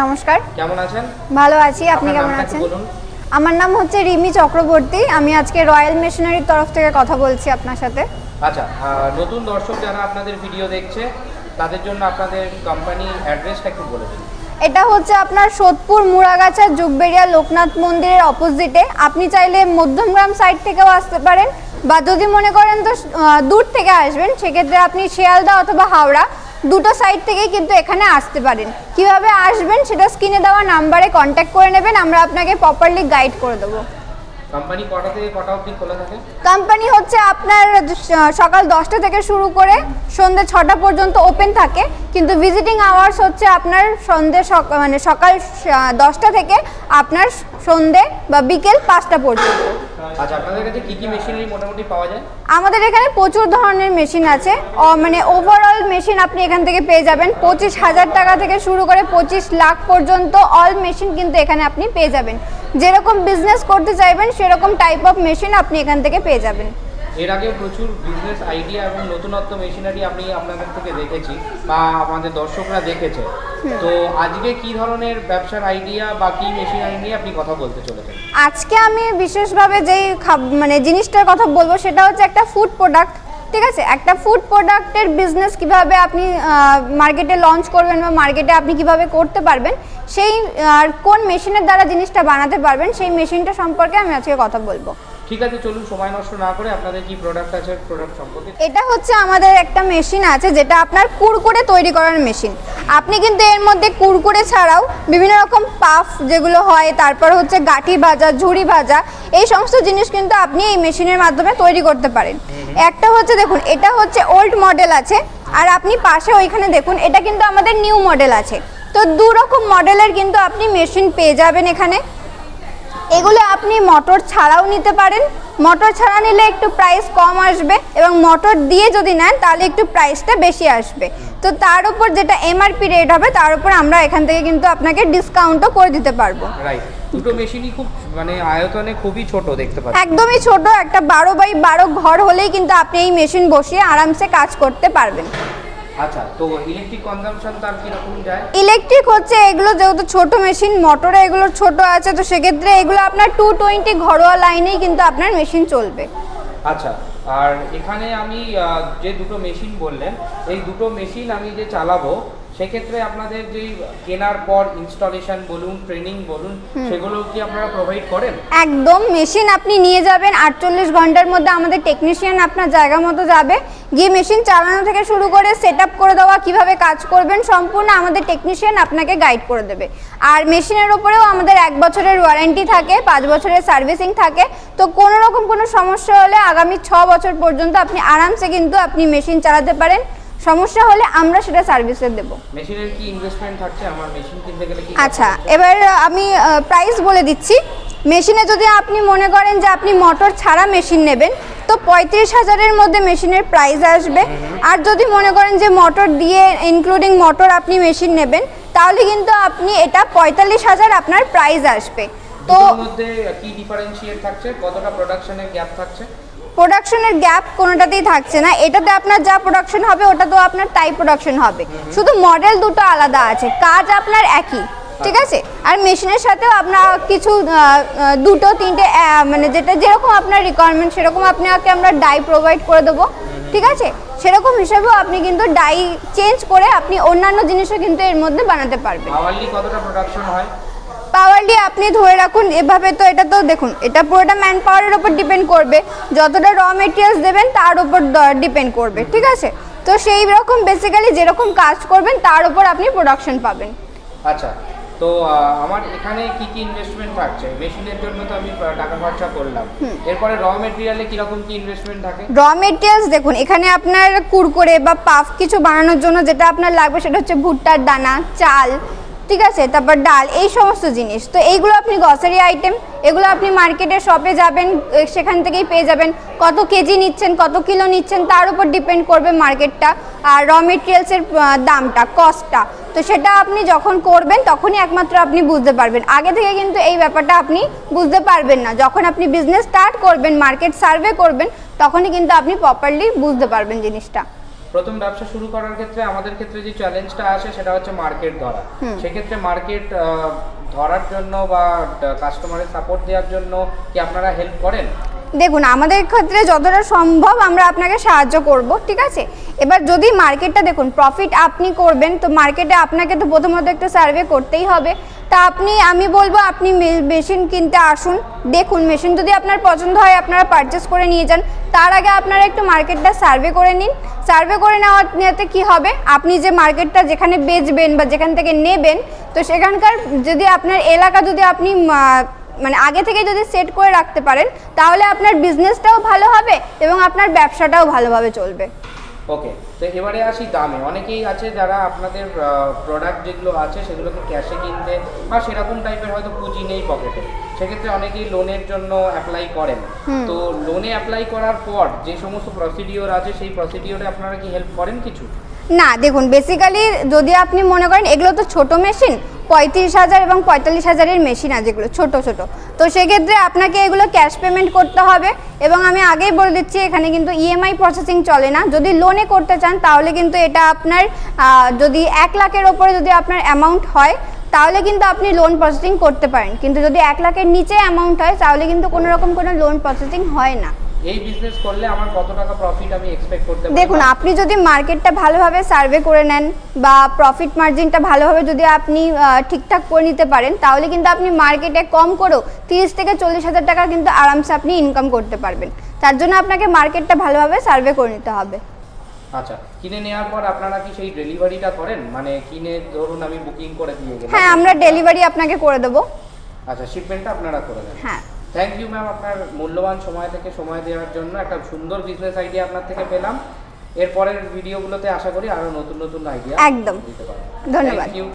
নমস্কার। কেমন আছেন? ভালো আছি আপনি কেমন আছেন? আমার নাম হচ্ছে রিমি চক্রবর্তী আমি আজকে রয়্যাল মেশিনারির তরফ থেকে কথা বলছি আপনার সাথে। আচ্ছা নতুন দর্শক যারা আপনাদের ভিডিও দেখছে তাদের জন্য আপনাদের কোম্পানির অ্যাড্রেসটা একটু বলে দিন। এটা হচ্ছে আপনার সোদপুর মুড়াগাছা যুগবেড়িয়া লোকনাথ মন্দিরের অপোজিটে আপনি চাইলে মধ্যমগ্রাম সাইড থেকেও আসতে পারেন বা যদি মনে করেন তো দূর থেকে আসবেন সেক্ষেত্রে আপনি শিয়ালদা অথবা হাওড়া। দুটো সাইড থেকেই কিন্তু এখানে আসতে পারেন। কীভাবে আসবেন সেটা স্ক্রিনে দেওয়া নাম্বারে কন্ট্যাক্ট করে নেবেন আমরা আপনাকে প্রপারলি গাইড করে দেবো। কোম্পানি কটা থেকে কটা অবধি খোলা থাকে? কোম্পানি হচ্ছে আপনার সকাল দশটা থেকে শুরু করে সন্ধ্যে ছটা পর্যন্ত ওপেন থাকে। কিন্তু ভিজিটিং আওয়ার্স হচ্ছে আপনার সন্ধ্যে সক- মানে সকাল দশটা থেকে আপনার সন্ধ্যে বা বিকেল পাঁচটা পর্যন্ত। আচ্ছা আপনাদের কাছে কি কি মেশিনারি মোটামুটি পাওয়া যায়? আমাদের এখানে প্রচুর ধরনের মেশিন আছে। মানে ওভারঅল মেশিন আপনি এখান থেকে পেয়ে যাবেন। পঁচিশ হাজার টাকা থেকে শুরু করে পঁচিশ লাখ পর্যন্ত অল মেশিন কিন্তু এখানে আপনি পেয়ে যাবেন। যেরকম বিজনেস করতে চাইবেন সেরকম টাইপ অফ মেশিন আপনি এখান থেকে পেয়ে যাবেন। এর আগে প্রচুর বিজনেস আইডিয়া এবং নতুনত্ব মেশিনারি আমি আপনাদের থেকে দেখেছি বা আমাদের দর্শকরা দেখেছে। তো আজকে কি ধরনের ব্যবসার আইডিয়া বা কি মেশিনারি নিয়ে আপনি কথা বলতে চলেছেন? আজকে আমি বিশেষভাবে যেই মানে জিনিসটার কথা বলব সেটা হচ্ছে একটা ফুড প্রোডাক্ট ঠিক আছে? একটা ফুড প্রোডাক্টের বিজনেস কীভাবে আপনি মার্কেটে লঞ্চ করবেন বা মার্কেটে আপনি কীভাবে করতে পারবেন সেই আর কোন মেশিনের দ্বারা জিনিসটা বানাতে পারবেন সেই মেশিনটা সম্পর্কে আমি আজকে কথা বলব। ঠিক আছে চলুন সময় নষ্ট না করে আপনাদের কি প্রোডাক্ট আছে প্রোডাক্ট সম্পর্কে। এটা হচ্ছে আমাদের একটা মেশিন আছে যেটা আপনার কুরকুরে তৈরি করার মেশিন আপনি কিন্তু এর মধ্যে কুরকুরে ছাড়াও বিভিন্ন রকম পাফ যেগুলো হয় তারপর হচ্ছে গাঠি ভাজা ঝুড়ি ভাজা এই সমস্ত জিনিস কিন্তু আপনি এই মেশিনের মাধ্যমে তৈরি করতে পারেন। একটা হচ্ছে দেখুন এটা হচ্ছে ওল্ড মডেল আছে আর আপনি পাশে ওইখানে দেখুন এটা কিন্তু আমাদের নিউ মডেল আছে। তো দু রকম মডেলের কিন্তু আপনি মেশিন পেয়ে যাবেন এখানে। এগুলো আপনি মোটর ছাড়াও নিতে পারেন। মোটর ছাড়া নিলে একটু প্রাইস কম আসবে এবং মোটর দিয়ে যদি নেন তাহলে একটু প্রাইসটা বেশি আসবে। তো তার উপর যেটা এমআরপি রেট হবে তার উপর আমরা এখান থেকে কিন্তু আপনাকে ডিসকাউন্টও করে দিতে পারব। দুটো মেশিনই খুব মানে আয়তনে খুবই ছোট দেখতে পাচ্ছি। একদমই ছোট একটা বারো বাই বারো ঘর হলেই কিন্তু আপনি এই মেশিন বসিয়ে আরামসে কাজ করতে পারবেন। আচ্ছা তো ইলেকট্রিক কনজাম্পশন তার যায়? ইলেকট্রিক হচ্ছে এগুলো যেহেতু ছোট মেশিন মোটরে এগুলো ছোট আছে তো সেক্ষেত্রে এগুলো আপনার টু টোয়েন্টি ঘরোয়া লাইনেই কিন্তু আপনার মেশিন চলবে। আচ্ছা আর এখানে আমি যে দুটো মেশিন বললেন এই দুটো মেশিন আমি যে চালাবো সেক্ষেত্রে আপনাদের যে কেনার পর ইনস্টলেশন বলুন ট্রেনিং বলুন সেগুলো কি আপনারা প্রোভাইড করেন? একদম মেশিন আপনি নিয়ে যাবেন আটচল্লিশ ঘণ্টার মধ্যে আমাদের টেকনিশিয়ান আপনার জায়গা মতো যাবে। গিয়ে মেশিন চালানো থেকে শুরু করে সেট করে দেওয়া কীভাবে কাজ করবেন সম্পূর্ণ আমাদের টেকনিশিয়ান আপনাকে গাইড করে দেবে। আর মেশিনের উপরেও আমাদের এক বছরের ওয়ারেন্টি থাকে পাঁচ বছরের সার্ভিসিং থাকে। তো কোনো রকম কোনো সমস্যা হলে আগামী ছ বছর পর্যন্ত আপনি আরামসে কিন্তু আপনি মেশিন চালাতে পারেন। সমস্যা হলে আমরা সেটা সার্ভিসে দেবো। মেশিনের কি ইনভেস্টমেন্ট থাকছে? আমার মেশিন কিনতে গেলে কি আচ্ছা এবার আমি প্রাইস বলে দিচ্ছি। মেশিনে যদি আপনি মনে করেন যে আপনি মোটর ছাড়া মেশিন নেবেন তো পঁয়ত্রিশ হাজারের মধ্যে মেশিনের প্রাইস আসবে। আর যদি মনে করেন যে মোটর দিয়ে ইনক্লুডিং মোটর আপনি মেশিন নেবেন তাহলে কিন্তু আপনি এটা পঁয়তাল্লিশ হাজার আপনার প্রাইস আসবে। তো মধ্যে কি ডিফারেন্সিয়েট থাকছে? কতটা প্রোডাকশনের গ্যাপ থাকছে? প্রোডাকশনের গ্যাপ কোনোটাতেই থাকছে না। এটাতে আপনার যা প্রোডাকশন হবে ওটা তো আপনার টাই প্রোডাকশন হবে। শুধু মডেল দুটো আলাদা আছে, কাজ আপনার একই, ঠিক আছে? আর মেশিনের সাথেও আপনার কিছু দুটো, তিনটে মানে যেটা যেরকম আপনার রিকোয়ারমেন্ট সেরকম আপনাকে আমরা ডাই প্রোভাইড করে দেবো, ঠিক আছে? সেরকম হিসাবেও আপনি কিন্তু ডাই চেঞ্জ করে আপনি অন্যান্য জিনিসও কিন্তু এর মধ্যে বানাতে পারবেন। কতটা প্রোডাকশন হয়? পাওয়ারলি আপনি ধরে রাখুন এভাবে তো এটা তো দেখুন এটা পুরোটা ম্যান পাওয়ারের উপর ডিপেন্ড করবে। যতটা র মেটেরিয়ালস দেবেন তার উপর ডিপেন্ড করবে ঠিক আছে? তো সেই রকম বেসিক্যালি যেরকম কাজ করবেন তার উপর আপনি প্রোডাকশন পাবেন। আচ্ছা তো আমার এখানে কি কি ইনভেস্টমেন্ট থাকছে? মেশিনের জন্য তো আমি টাকা খরচা করলাম। এরপরে র মেটেরিয়ালে কীরকম কি ইনভেস্টমেন্ট থাকে? র মেটেরিয়ালস দেখুন এখানে আপনার কুরকুরে বা পাফ কিছু বানানোর জন্য যেটা আপনার লাগবে সেটা হচ্ছে ভুট্টার দানা চাল ঠিক আছে? তারপর ডাল, এই সমস্ত জিনিস। তো এইগুলো আপনি গ্রসারি আইটেম এগুলো আপনি মার্কেটে শপে যাবেন সেখান থেকেই পেয়ে যাবেন। কত কেজি নিচ্ছেন, কত কিলো নিচ্ছেন, তার উপর ডিপেন্ড করবে মার্কেটটা আর র মেটেরিয়ালসের দামটা কস্টটা তো সেটা আপনি যখন করবেন, তখনই একমাত্র আপনি বুঝতে পারবেন। আগে থেকে কিন্তু এই ব্যাপারটা আপনি বুঝতে পারবেন না। যখন আপনি বিজনেস স্টার্ট করবেন মার্কেট সার্ভে করবেন, তখনই কিন্তু আপনি প্রপারলি বুঝতে পারবেন জিনিসটা। প্রথম ব্যবসা শুরু করার ক্ষেত্রে আমাদের ক্ষেত্রে যে চ্যালেঞ্জটা আসে সেটা হচ্ছে মার্কেট ধরা। সেক্ষেত্রে মার্কেট ধরার জন্য বা কাস্টমারের সাপোর্ট দেওয়ার জন্য কি আপনারা হেল্প করেন? দেখুন আমাদের ক্ষেত্রে যতটা সম্ভব আমরা আপনাকে সাহায্য করব ঠিক আছে? এবার যদি মার্কেটটা দেখুন প্রফিট আপনি করবেন তো মার্কেটে আপনাকে তো প্রথমত একটু সার্ভে করতেই হবে। তা আপনি আমি বলব আপনি মেশিন কিনতে আসুন। দেখুন মেশিন যদি আপনার পছন্দ হয় আপনারা পারচেস করে নিয়ে যান। তার আগে আপনারা একটু মার্কেটটা সার্ভে করে নিন। সার্ভে করে নেওয়াতে কী হবে? আপনি যে মার্কেটটা যেখানে বেচবেন বা যেখান থেকে নেবেন, তো সেখানকার যদি আপনার এলাকা যদি আপনি মানে আগে থেকে যদি সেট করে রাখতে পারেন, তাহলে আপনার বিজনেসটাও ভালো হবে এবং আপনার ব্যবসাটাও ভালোভাবে চলবে। ওকে তো এবারে আসি দামে। অনেকেই আছে যারা আপনাদের প্রোডাক্ট যেগুলো আছে সেগুলোকে ক্যাশে কিনতে বা সেরকম টাইপের হয়তো পুঁজি নেই পকেটে সেক্ষেত্রে অনেকেই লোনের জন্য অ্যাপ্লাই করেন। তো লোনে অ্যাপ্লাই করার পর যে সমস্ত প্রসিডিওর আছে সেই প্রসিডিওরে আপনারা কি হেল্প করেন কিছু? না দেখুন বেসিক্যালি যদি আপনি মনে করেন এগুলো তো ছোট মেশিন পঁয়ত্রিশ হাজার এবং পঁয়তাল্লিশ হাজারের মেশিন আছে এগুলো ছোট ছোট। তো সেক্ষেত্রে আপনাকে এগুলো ক্যাশ পেমেন্ট করতে হবে এবং আমি আগেই বলে দিচ্ছি, এখানে কিন্তু ইএমআই প্রসেসিং চলে না। যদি লোনে করতে চান, তাহলে কিন্তু এটা আপনার যদি এক লাখের ওপরে যদি আপনার অ্যামাউন্ট হয়, তাহলে কিন্তু আপনি লোন প্রসেসিং করতে পারেন। কিন্তু যদি এক লাখের নিচে অ্যামাউন্ট হয়, তাহলে কিন্তু কোনো রকম কোনো লোন প্রসেসিং হয় না। এই বিজনেস করলে আমার কত টাকা প্রফিট আমি এক্সপেক্ট করতে পারি? দেখুন আপনি যদি মার্কেটটা ভালোভাবে সার্ভে করে নেন বা প্রফিট মার্জিনটা ভালোভাবে যদি আপনি ঠিকঠাক করে নিতে পারেন তাহলে কিন্তু আপনি মার্কেটে কম করেও তিরিশ থেকে চল্লিশ হাজার টাকা কিন্তু আরামসে আপনি ইনকাম করতে পারবেন। তার জন্য আপনাকে মার্কেটটা ভালোভাবে সার্ভে করে নিতে হবে। আচ্ছা কিনে নেওয়ার পর আপনারা কি সেই ডেলিভারিটা করেন? মানে কিনে ধরুন আমি বুকিং করে দিয়ে গেলাম। হ্যাঁ আমরা ডেলিভারি আপনাকে করে দেবো। আচ্ছা শিপমেন্টটা আপনারা করে দেন। হ্যাঁ। থ্যাংক ইউ ম্যাম আপনার মূল্যবান সময় থেকে সময় দেওয়ার জন্য একটা সুন্দর বিজনেস আইডিয়া আপনার থেকে পেলাম। এরপরের ভিডিওগুলোতে আশা করি আরও নতুন নতুন আইডিয়া একদম। ধন্যবাদ। ইউ